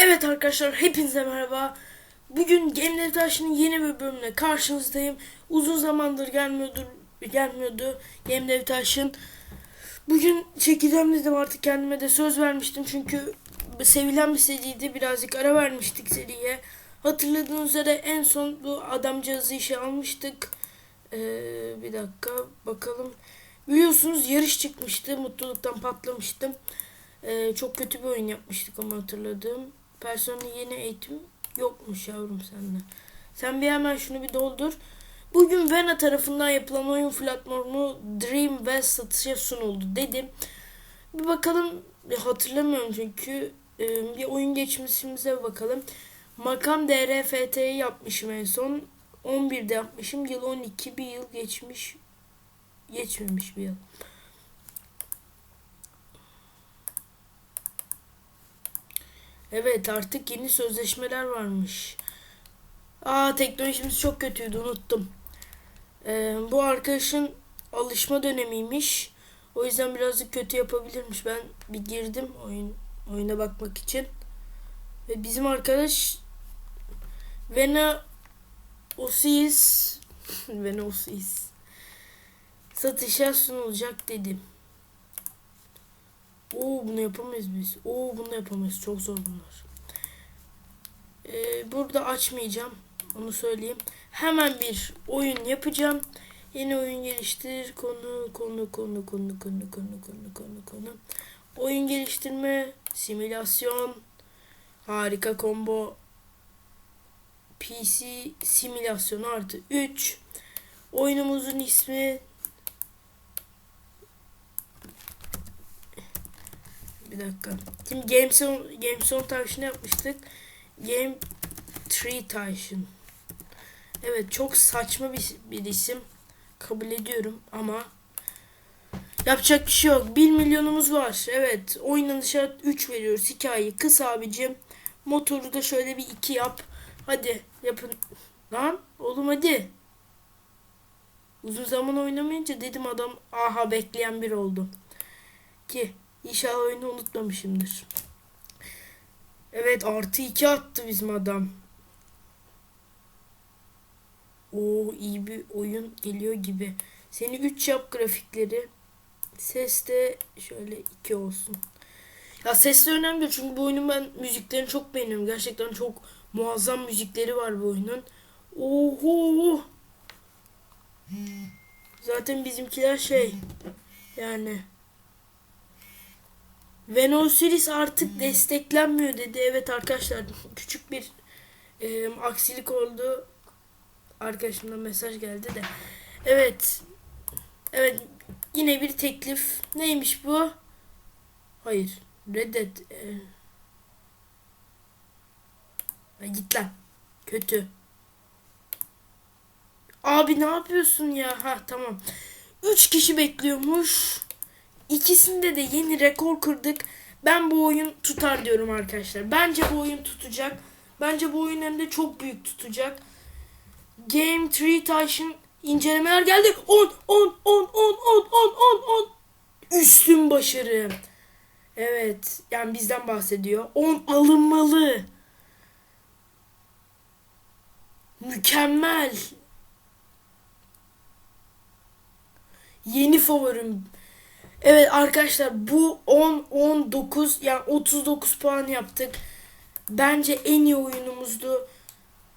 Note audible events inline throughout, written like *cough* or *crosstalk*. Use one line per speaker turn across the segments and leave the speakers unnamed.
Evet arkadaşlar hepinize merhaba. Bugün Dev Taşı'nın yeni bir bölümüne karşınızdayım. Uzun zamandır gelmiyordu, gelmiyordu Dev Taş'ın. Bugün çekeceğim dedim artık kendime de söz vermiştim çünkü sevilen bir seriydi. Birazcık ara vermiştik seriye. Hatırladığınız üzere en son bu adamcağızı işe almıştık. Ee, bir dakika bakalım. Biliyorsunuz yarış çıkmıştı. Mutluluktan patlamıştım. Ee, çok kötü bir oyun yapmıştık ama hatırladığım. Personel yeni eğitim yokmuş yavrum sende. Sen bir hemen şunu bir doldur. Bugün Vena tarafından yapılan oyun platformu Dream West satışa sunuldu dedim. Bir bakalım hatırlamıyorum çünkü Ee, bir oyun geçmişimize bakalım. Makam DRFT'yi yapmışım en son. 11'de yapmışım. Yıl 12 bir yıl geçmiş. Geçmemiş bir yıl. Evet artık yeni sözleşmeler varmış. Aa teknolojimiz çok kötüydü unuttum. Ee, bu arkadaşın alışma dönemiymiş. O yüzden birazcık kötü yapabilirmiş. Ben bir girdim oyun oyuna bakmak için. Ve bizim arkadaş Vena Osis *laughs* Vena Osis satışa sunulacak dedim. Oo bunu yapamayız biz. Oo bunu yapamayız. Çok zor bunlar. Ee, burada açmayacağım. Onu söyleyeyim. Hemen bir oyun yapacağım. Yeni oyun geliştir. Konu konu konu konu konu konu konu konu konu. Oyun geliştirme, simülasyon, harika combo, PC simülasyonu artı 3. Oyunumuzun ismi Bir dakika. Şimdi Gameson, Gameson taşını yapmıştık. Game Tree Tyson. Evet çok saçma bir, bir isim. Kabul ediyorum ama yapacak bir şey yok. 1 milyonumuz var. Evet oynanışa 3 veriyoruz. Hikaye kısa abicim. Motoru da şöyle bir 2 yap. Hadi yapın. Lan oğlum hadi. Uzun zaman oynamayınca dedim adam aha bekleyen bir oldu. Ki İnşallah oyunu unutmamışımdır. Evet artı iki attı bizim adam. Oo iyi bir oyun geliyor gibi. Seni 3 yap grafikleri. Ses de şöyle 2 olsun. Ya ses de önemli çünkü bu oyunun ben müziklerini çok beğeniyorum. Gerçekten çok muazzam müzikleri var bu oyunun. Oho. Zaten bizimkiler şey yani Venosiris artık desteklenmiyor dedi. Evet arkadaşlar küçük bir e, aksilik oldu. Arkadaşımdan mesaj geldi de. Evet. Evet yine bir teklif. Neymiş bu? Hayır. Reddet. E, git lan. Kötü. Abi ne yapıyorsun ya? Ha tamam. Üç kişi bekliyormuş. İkisinde de yeni rekor kırdık. Ben bu oyun tutar diyorum arkadaşlar. Bence bu oyun tutacak. Bence bu oyun hem de çok büyük tutacak. Game 3 Taş'ın incelemeler geldi. 10 10 10 10 10 10 10 10 Üstün başarı. Evet. Yani bizden bahsediyor. 10 alınmalı. Mükemmel. Yeni favorim. Evet arkadaşlar bu 10 19 yani 39 puan yaptık. Bence en iyi oyunumuzdu.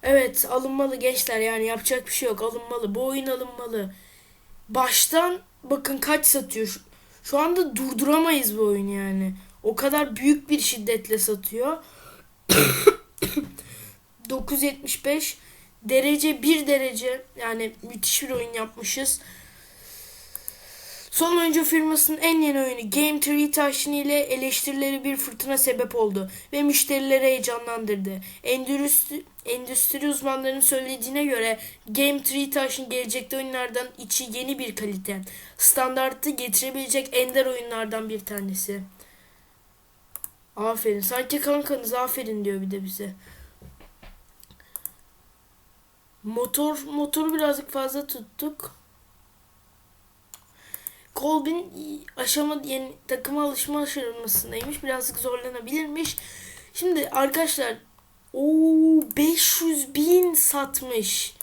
Evet alınmalı gençler yani yapacak bir şey yok alınmalı. Bu oyun alınmalı. Baştan bakın kaç satıyor. Şu, şu anda durduramayız bu oyunu yani. O kadar büyük bir şiddetle satıyor. *coughs* 975 derece 1 derece yani müthiş bir oyun yapmışız. Son oyuncu firmasının en yeni oyunu Game Tree Taşın ile eleştirileri bir fırtına sebep oldu ve müşterileri heyecanlandırdı. Endüstri, endüstri uzmanlarının söylediğine göre Game Tree Taşın gelecekte oyunlardan içi yeni bir kalite. Standartı getirebilecek ender oyunlardan bir tanesi. Aferin. Sanki kankanız aferin diyor bir de bize. Motor motoru birazcık fazla tuttuk. Colbin aşama yani takıma alışma aşamasındaymış. Birazcık zorlanabilirmiş. Şimdi arkadaşlar o 500 bin satmış.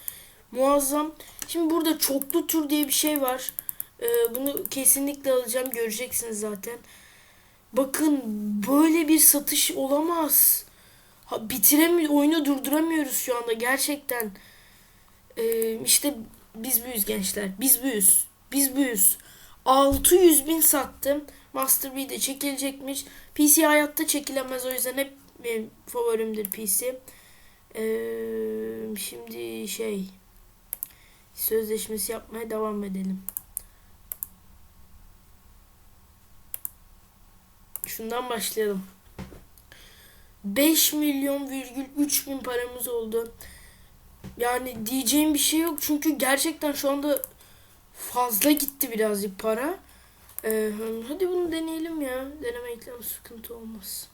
Muazzam. Şimdi burada çoklu tur diye bir şey var. Ee, bunu kesinlikle alacağım. Göreceksiniz zaten. Bakın böyle bir satış olamaz. Ha, bitiremiyor, oyunu durduramıyoruz şu anda gerçekten. Ee, işte biz büyüz gençler. Biz büyüz. Biz büyüz. 600 bin sattım. Master B'de çekilecekmiş. PC hayatta çekilemez o yüzden hep benim favorimdir PC. Ee, şimdi şey sözleşmesi yapmaya devam edelim. Şundan başlayalım. 5 milyon virgül 3 bin paramız oldu. Yani diyeceğim bir şey yok çünkü gerçekten şu anda fazla gitti birazcık para. Ee, hadi bunu deneyelim ya. Denemekle sıkıntı olmaz.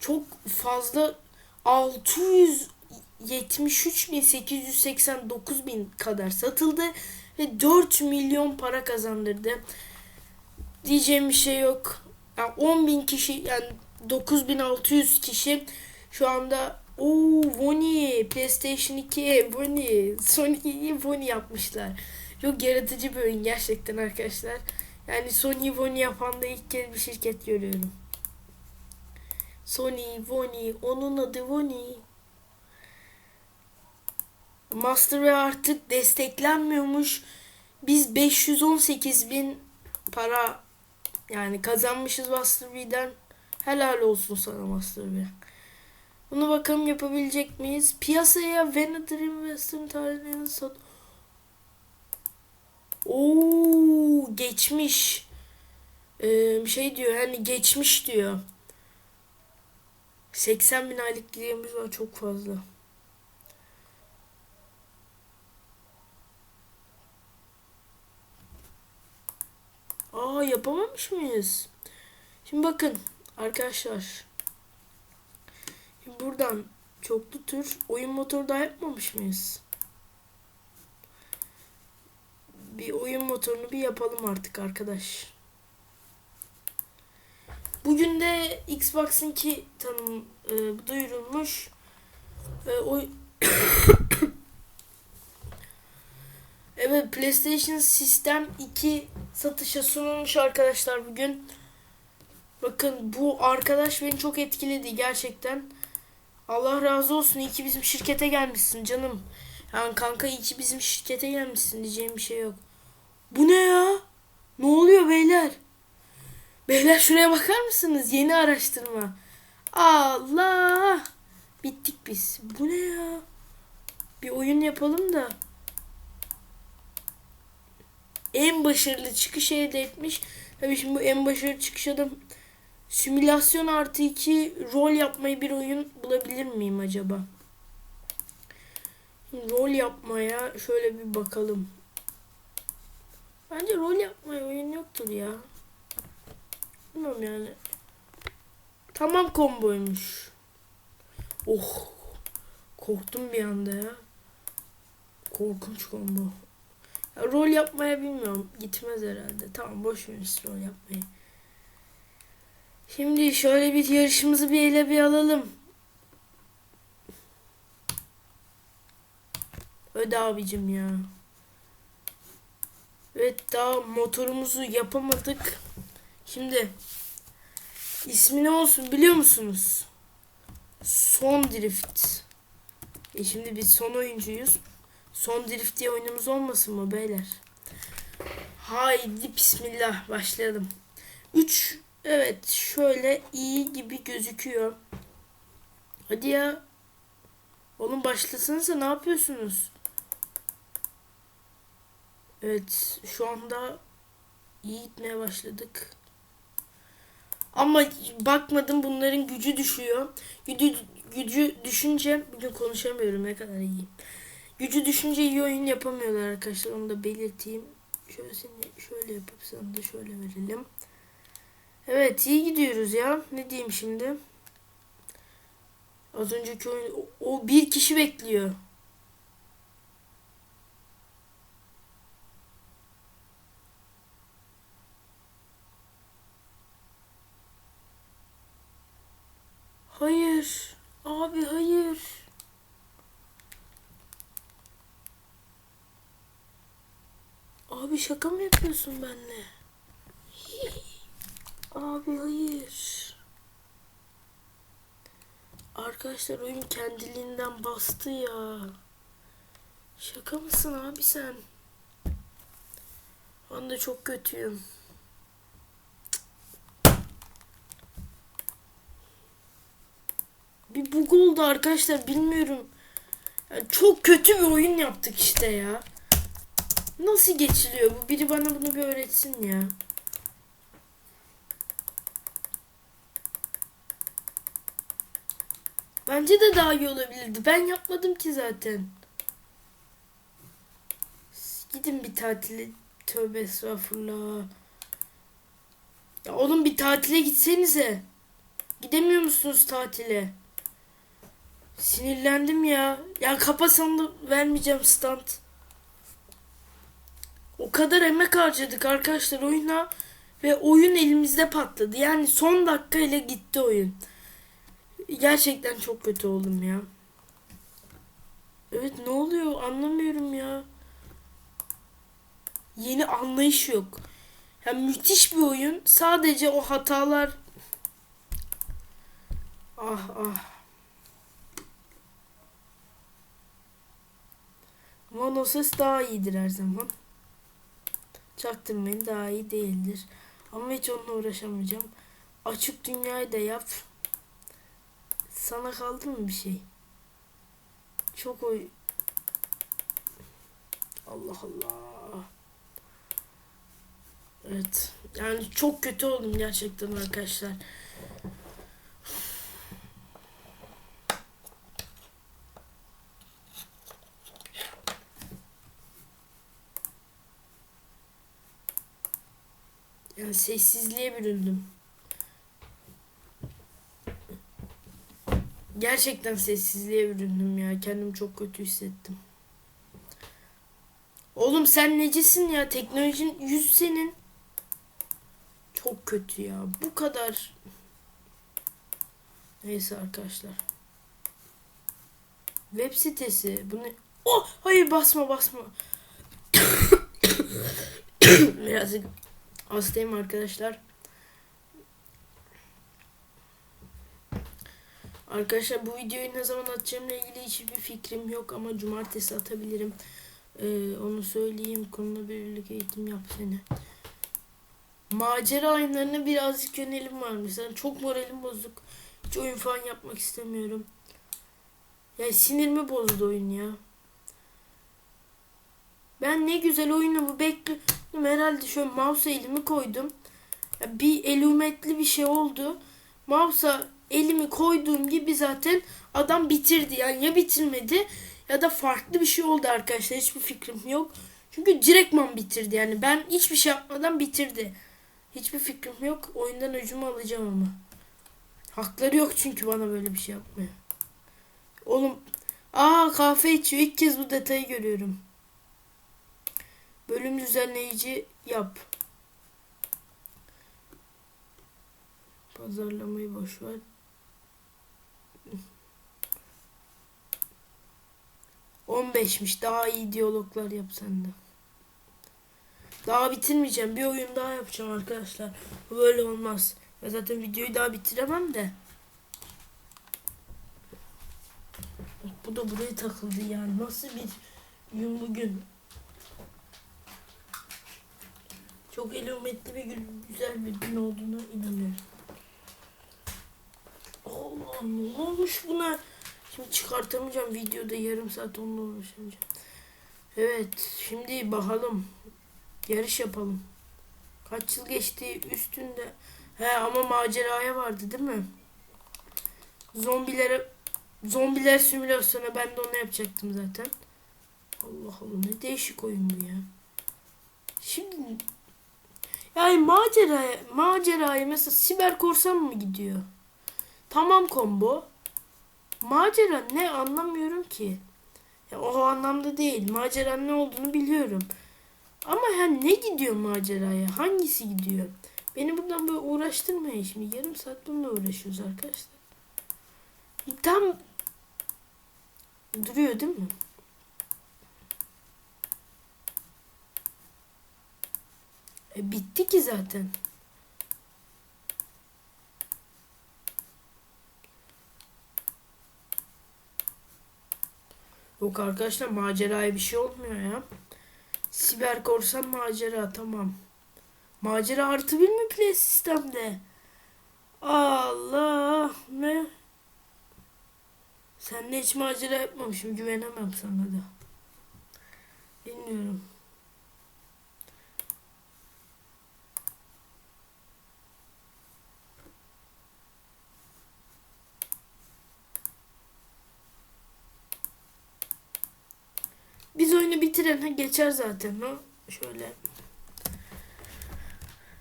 Çok fazla 673.889 bin kadar satıldı ve 4 milyon para kazandırdı. Diyeceğim bir şey yok. Yani 10 bin kişi yani 9600 kişi şu anda o Voni PlayStation 2 Voni Sony Voni yapmışlar. Çok yaratıcı bir oyun gerçekten arkadaşlar. Yani Sony Voni yapan da ilk kez bir şirket görüyorum. Sony Voni onun adı Voni. Master ve artık desteklenmiyormuş. Biz 518 bin para yani kazanmışız Master V'den. Helal olsun sana Master V. Bunu bakalım yapabilecek miyiz? Piyasaya Venator Investment tarihinin sat... Oo geçmiş. Ee, şey diyor hani geçmiş diyor. 80 bin aylık gidemiz var çok fazla. Aa yapamamış mıyız? Şimdi bakın arkadaşlar. Şimdi buradan çoklu tür oyun motoru da yapmamış mıyız? Bir oyun motorunu bir yapalım artık arkadaş. Bugün de Xbox'ın ki tanım e, duyurulmuş. E, o *coughs* Evet PlayStation System 2 satışa sunulmuş arkadaşlar bugün. Bakın bu arkadaş beni çok etkiledi gerçekten. Allah razı olsun iyi ki bizim şirkete gelmişsin canım. Yani kanka iyi ki bizim şirkete gelmişsin diyeceğim bir şey yok. Bu ne ya? Ne oluyor beyler? Beyler şuraya bakar mısınız? Yeni araştırma. Allah! Bittik biz. Bu ne ya? Bir oyun yapalım da. En başarılı çıkış elde etmiş. Tabii şimdi bu en başarılı çıkış adam simülasyon artı iki rol yapmayı bir oyun bulabilir miyim acaba? Rol yapmaya şöyle bir bakalım. Bence rol yapmaya oyun yoktur ya. Bilmiyorum yani. Tamam komboymuş. Oh. Korktum bir anda ya. Korkunç kombo. Ya, rol yapmaya bilmiyorum. Gitmez herhalde. Tamam boş ver rol yapmayı. Şimdi şöyle bir yarışımızı bir ele bir alalım. Öde abicim ya. Evet daha motorumuzu yapamadık. Şimdi ismi ne olsun biliyor musunuz? Son Drift. E şimdi biz son oyuncuyuz. Son Drift diye oyunumuz olmasın mı beyler? Haydi bismillah başlayalım. 3 evet şöyle iyi gibi gözüküyor. Hadi ya. Oğlum başlasanıza ne yapıyorsunuz? Evet şu anda iyi gitmeye başladık. Ama bakmadım bunların gücü düşüyor. Gücü, gücü düşünce bugün konuşamıyorum ne kadar iyi. Gücü düşünce iyi oyun yapamıyorlar arkadaşlar onu da belirteyim. Şöyle seni şöyle yapıp sana da şöyle verelim. Evet iyi gidiyoruz ya. Ne diyeyim şimdi? Az önceki oyun o, o bir kişi bekliyor. Hayır. Abi hayır. Abi şaka mı yapıyorsun benimle? Abi hayır. Arkadaşlar oyun kendiliğinden bastı ya. Şaka mısın abi sen? Ben de çok kötüyüm. Bir bug oldu arkadaşlar bilmiyorum. Yani çok kötü bir oyun yaptık işte ya. Nasıl geçiliyor bu? Biri bana bunu bir öğretsin ya. Bence de daha iyi olabilirdi. Ben yapmadım ki zaten. Gidin bir tatile. Tövbe estağfurullah. Ya oğlum bir tatile gitsenize. Gidemiyor musunuz tatile? Sinirlendim ya. Ya kapasan da vermeyeceğim stand. O kadar emek harcadık arkadaşlar oyuna ve oyun elimizde patladı. Yani son dakika ile gitti oyun. Gerçekten çok kötü oldum ya. Evet ne oluyor anlamıyorum ya. Yeni anlayış yok. Yani müthiş bir oyun. Sadece o hatalar Ah ah. Mono ses daha iyidir her zaman. Çaktırmayın daha iyi değildir. Ama hiç onunla uğraşamayacağım. Açık dünyayı da yap. Sana kaldı mı bir şey? Çok oy... Allah Allah. Evet. Yani çok kötü oldum gerçekten arkadaşlar. Yani sessizliğe büründüm. Gerçekten sessizliğe büründüm ya. Kendimi çok kötü hissettim. Oğlum sen necisin ya? Teknolojinin yüz senin. Çok kötü ya. Bu kadar. Neyse arkadaşlar. Web sitesi. Bu ne? Oh! Hayır basma basma. *coughs* Birazcık hastayım arkadaşlar. Arkadaşlar bu videoyu ne zaman atacağımla ilgili hiçbir fikrim yok ama cumartesi atabilirim. Ee, onu söyleyeyim. Konuyla birlik eğitim yap seni. Macera oyunlarına birazcık yönelim var mesela. Çok moralim bozuk. Hiç oyun falan yapmak istemiyorum. Yani sinirimi bozdu oyun ya. Ben ne güzel oyunu bekliyorum. Herhalde şöyle mouse'a elimi koydum. Bir elumetli bir şey oldu. Mouse'a elimi koyduğum gibi zaten adam bitirdi. Yani ya bitirmedi ya da farklı bir şey oldu arkadaşlar. Hiçbir fikrim yok. Çünkü direktman bitirdi. Yani ben hiçbir şey yapmadan bitirdi. Hiçbir fikrim yok. Oyundan öcümü alacağım ama. Hakları yok çünkü bana böyle bir şey yapmaya. Oğlum. Aa kahve içiyor. İlk kez bu detayı görüyorum. Bölüm düzenleyici yap. Pazarlamayı boş ver. On beşmiş. Daha iyi diyaloglar yap sen de. Daha bitirmeyeceğim. Bir oyun daha yapacağım arkadaşlar. Böyle olmaz. Ya zaten videoyu daha bitiremem de. Bu da buraya takıldı yani. Nasıl bir gün bugün. Çok elometli gün, güzel bir gün olduğuna inanıyorum. Allah ne olmuş buna? Şimdi çıkartamayacağım videoda yarım saat onunla uğraşacağım. Evet şimdi bakalım. Yarış yapalım. Kaç yıl geçti üstünde. He ama maceraya vardı değil mi? Zombilere zombiler simülasyonu ben de onu yapacaktım zaten. Allah Allah ne değişik oyun bu ya. Şimdi yani maceraya, maceraya mesela siber korsan mı gidiyor? Tamam combo. Macera ne anlamıyorum ki. Ya, o anlamda değil. Macera ne olduğunu biliyorum. Ama yani ne gidiyor maceraya? Hangisi gidiyor? Beni buradan böyle uğraştırmayın şimdi. Yarım saat bununla uğraşıyoruz arkadaşlar. tam duruyor değil mi? E, bitti ki zaten. Yok arkadaşlar maceraya bir şey olmuyor ya. Siber korsan macera tamam. Macera artı bir mi play sistemde? Allah ne? Sen hiç macera yapmamışım güvenemem sana da. Bilmiyorum. Bitirene geçer zaten ha. Şöyle.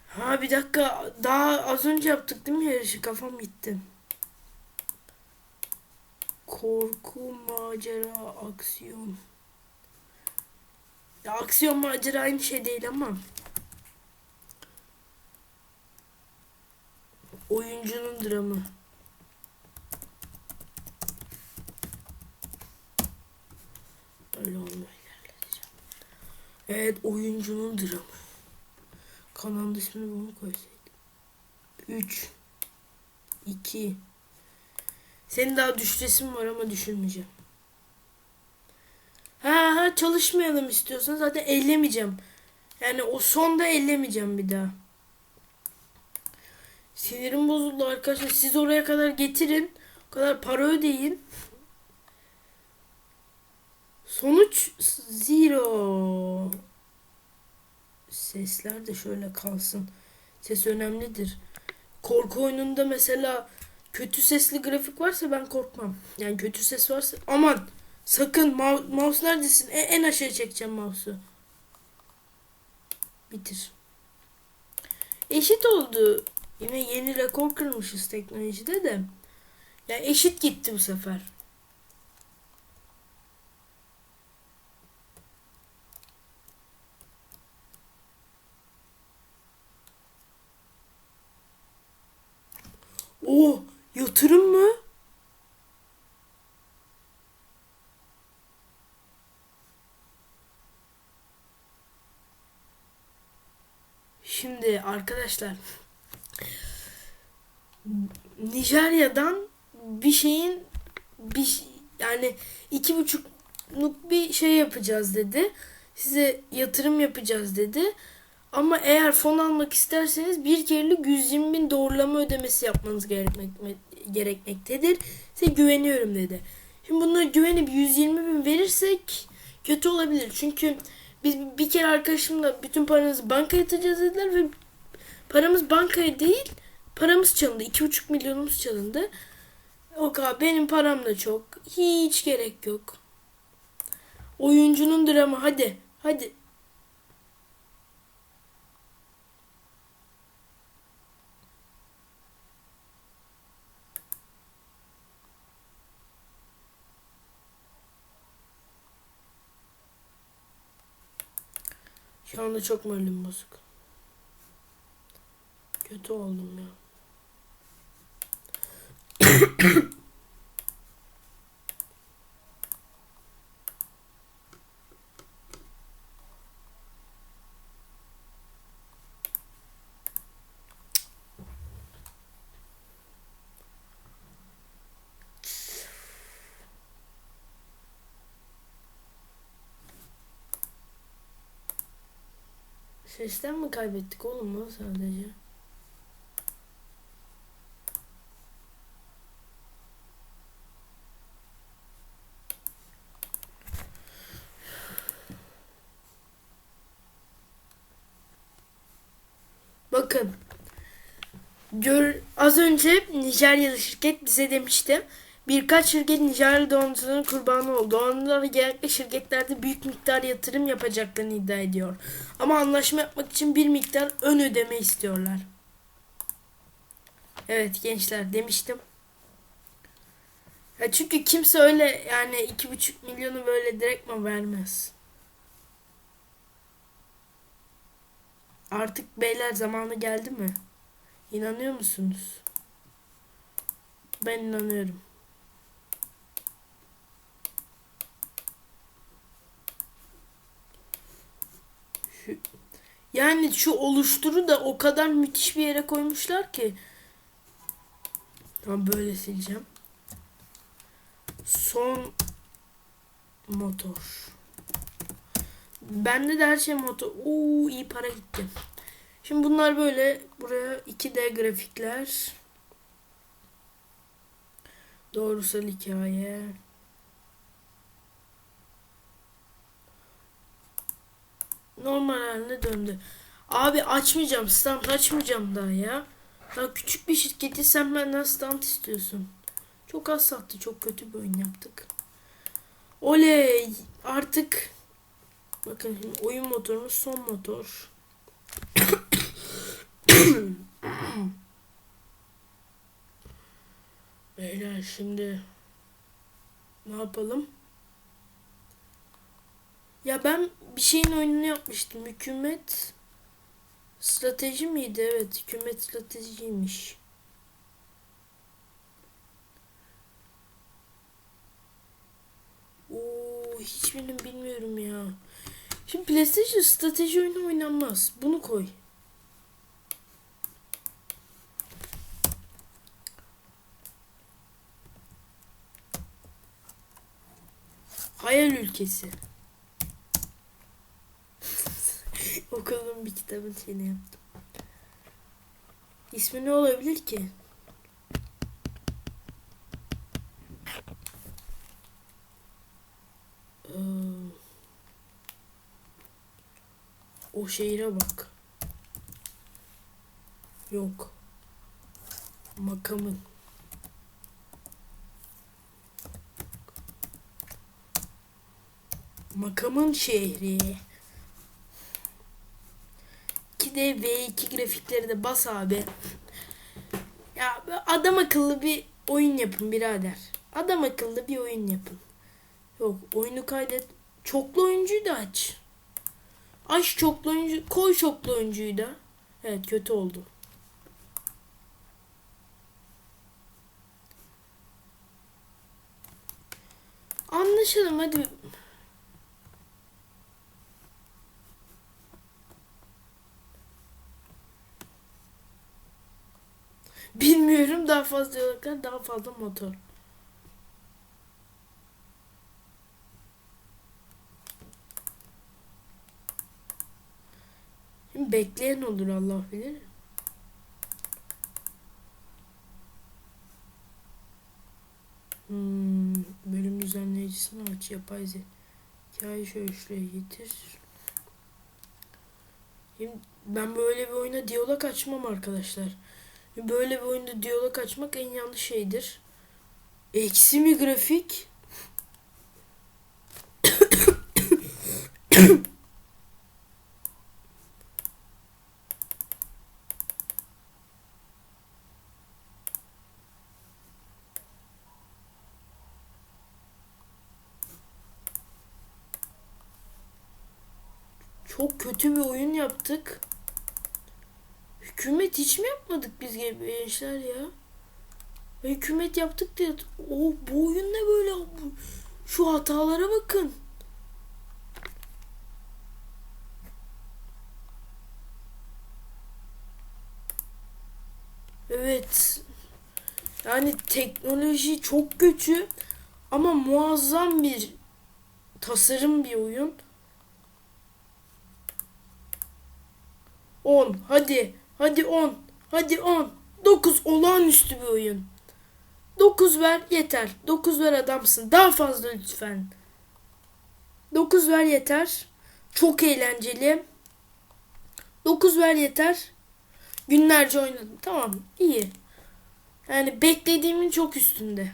Ha bir dakika daha az önce yaptık değil mi yarışı kafam gitti. Korku, macera, aksiyon. Ya aksiyon macera aynı şey değil ama. Oyuncunun dramı. Öyle olmayı ilerleteceğim. Evet oyuncunun dramı. Kanalın ismini bunu koysaydım. 3 2 Senin daha düş resim var ama düşünmeyeceğim. Ha ha çalışmayalım istiyorsan zaten ellemeyeceğim. Yani o sonda ellemeyeceğim bir daha. Sinirim bozuldu arkadaşlar. Siz oraya kadar getirin. O kadar para ödeyin. Sonuç zero. Sesler de şöyle kalsın. Ses önemlidir. Korku oyununda mesela kötü sesli grafik varsa ben korkmam. Yani kötü ses varsa aman sakın mouse neredesin? E- en aşağı çekeceğim mouse'u. Bitir. Eşit oldu. Yine yeni rekor kırmışız teknolojide de. Ya eşit gitti bu sefer. Oo, yatırım mı? Şimdi arkadaşlar Nijerya'dan bir şeyin bir yani iki buçukluk bir şey yapacağız dedi. Size yatırım yapacağız dedi. Ama eğer fon almak isterseniz bir kerelik 120 bin doğrulama ödemesi yapmanız gerekmek, gerekmektedir. Size güveniyorum dedi. Şimdi bunlara güvenip 120 bin verirsek kötü olabilir. Çünkü biz bir kere arkadaşımla bütün paranızı bankaya yatıracağız dediler ve paramız bankaya değil paramız çalındı. 2,5 milyonumuz çalındı. Yok abi benim param da çok. Hiç gerek yok. Oyuncunun dramı hadi. Hadi. Şu anda çok moralim bozuk. Kötü oldum ya. *coughs* Sesten mi kaybettik oğlum mu sadece? Bakın. Gör, az önce Nijeryalı şirket bize demişti. Birkaç şirket Nijerya dolandırıcının kurbanı oldu. Onlar genellikle şirketlerde büyük miktar yatırım yapacaklarını iddia ediyor. Ama anlaşma yapmak için bir miktar ön ödeme istiyorlar. Evet gençler demiştim. Ya çünkü kimse öyle yani iki buçuk milyonu böyle direkt mi vermez. Artık beyler zamanı geldi mi? İnanıyor musunuz? Ben inanıyorum. Yani şu oluşturu da o kadar müthiş bir yere koymuşlar ki. Tamam böyle sileceğim. Son motor. Bende de her şey motor. Oo iyi para gitti. Şimdi bunlar böyle buraya 2D grafikler. Doğrusal hikaye. Normal haline döndü. Abi açmayacağım. Stand açmayacağım daha ya. Daha küçük bir şirketi sen benden stand istiyorsun. Çok az sattı. Çok kötü bir oyun yaptık. Oley. Artık bakın şimdi oyun motorumuz son motor. *coughs* Beyler şimdi ne yapalım? Ya ben bir şeyin oyununu yapmıştım. Hükümet strateji miydi? Evet, hükümet stratejiymiş. Oo, hiçbirini bilmiyorum ya. Şimdi PlayStation strateji oyunu oynanmaz. Bunu koy. Hayal ülkesi. Okuduğum bir kitabın şeyini yaptım. İsmi ne olabilir ki? Ee, o şehire bak. Yok. Makamın. Makamın şehri. 2D V2 grafikleri de bas abi. Ya adam akıllı bir oyun yapın birader. Adam akıllı bir oyun yapın. Yok oyunu kaydet. Çoklu oyuncuyu da aç. Aç çoklu oyuncu. Koy çoklu oyuncuyu da. Evet kötü oldu. Anlaşalım hadi. Bilmiyorum daha fazla diyaloglar daha fazla motor. Şimdi bekleyen olur Allah bilir. Hmm, bölüm düzenleyicisini aç yapay zekayı şöyle şuraya getir. Şimdi ben böyle bir oyuna diyalog açmam arkadaşlar. Böyle bir oyunda diyalog açmak en yanlış şeydir. Eksi mi grafik? Çok kötü bir oyun yaptık. Hükümet hiç mi yapmadık biz gençler ya? Hükümet yaptık diye. O bu oyun ne böyle? Şu hatalara bakın. Evet. Yani teknoloji çok kötü ama muazzam bir tasarım bir oyun. 10 hadi hadi 10 hadi 10 9 olağanüstü bir oyun. 9 ver yeter. 9 ver adamsın. Daha fazla lütfen. 9 ver yeter. Çok eğlenceli. 9 ver yeter. Günlerce oynadım. Tamam iyi. Yani beklediğimin çok üstünde.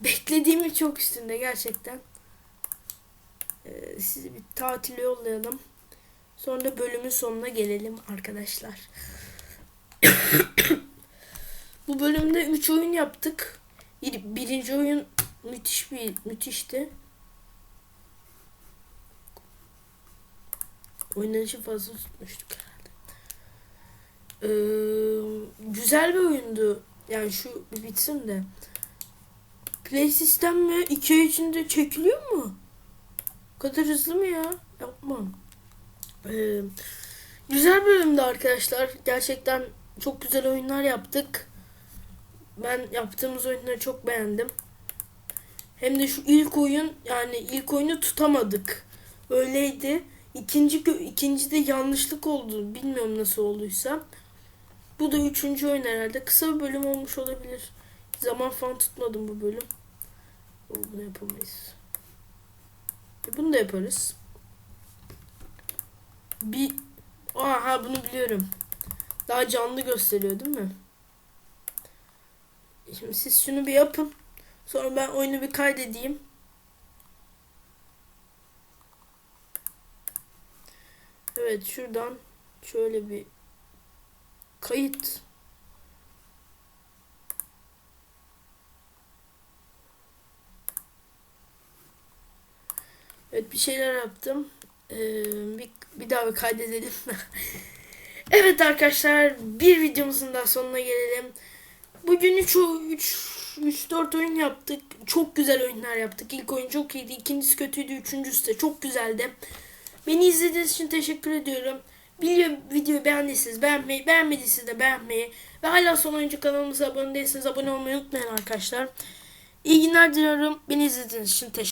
Beklediğimin çok üstünde gerçekten. Ee, sizi bir tatile yollayalım. Sonra bölümün sonuna gelelim arkadaşlar. *coughs* Bu bölümde 3 oyun yaptık. Bir, birinci oyun müthiş bir müthişti. Oynanışı fazla tutmuştuk herhalde. Ee, güzel bir oyundu. Yani şu bitsin de. Play sistem mi? 2 ay içinde çekiliyor mu? O kadar hızlı mı ya? Yapmam. Ee, güzel bölümdü arkadaşlar. Gerçekten çok güzel oyunlar yaptık. Ben yaptığımız oyunları çok beğendim. Hem de şu ilk oyun yani ilk oyunu tutamadık. Öyleydi. İkinci ikinci de yanlışlık oldu. Bilmiyorum nasıl olduysa. Bu da üçüncü oyun herhalde. Kısa bir bölüm olmuş olabilir. Zaman falan tutmadım bu bölüm. Bunu yapamayız. E bunu da yaparız. Bir Aha bunu biliyorum. Daha canlı gösteriyor değil mi? Şimdi siz şunu bir yapın. Sonra ben oyunu bir kaydedeyim. Evet şuradan şöyle bir kayıt. Evet bir şeyler yaptım. Ee, bir, bir daha bir kaydedelim. *laughs* evet arkadaşlar bir videomuzun daha sonuna gelelim. Bugün 3 3 4 oyun yaptık. Çok güzel oyunlar yaptık. İlk oyun çok iyiydi. ikincisi kötüydü. Üçüncüsü de çok güzeldi. Beni izlediğiniz için teşekkür ediyorum. Video, videoyu beğendiyseniz beğenmeyi, beğenmediyseniz de beğenmeyi ve hala son oyuncu kanalımıza abone değilseniz abone olmayı unutmayın arkadaşlar. İyi günler diliyorum. Beni izlediğiniz için teşekkür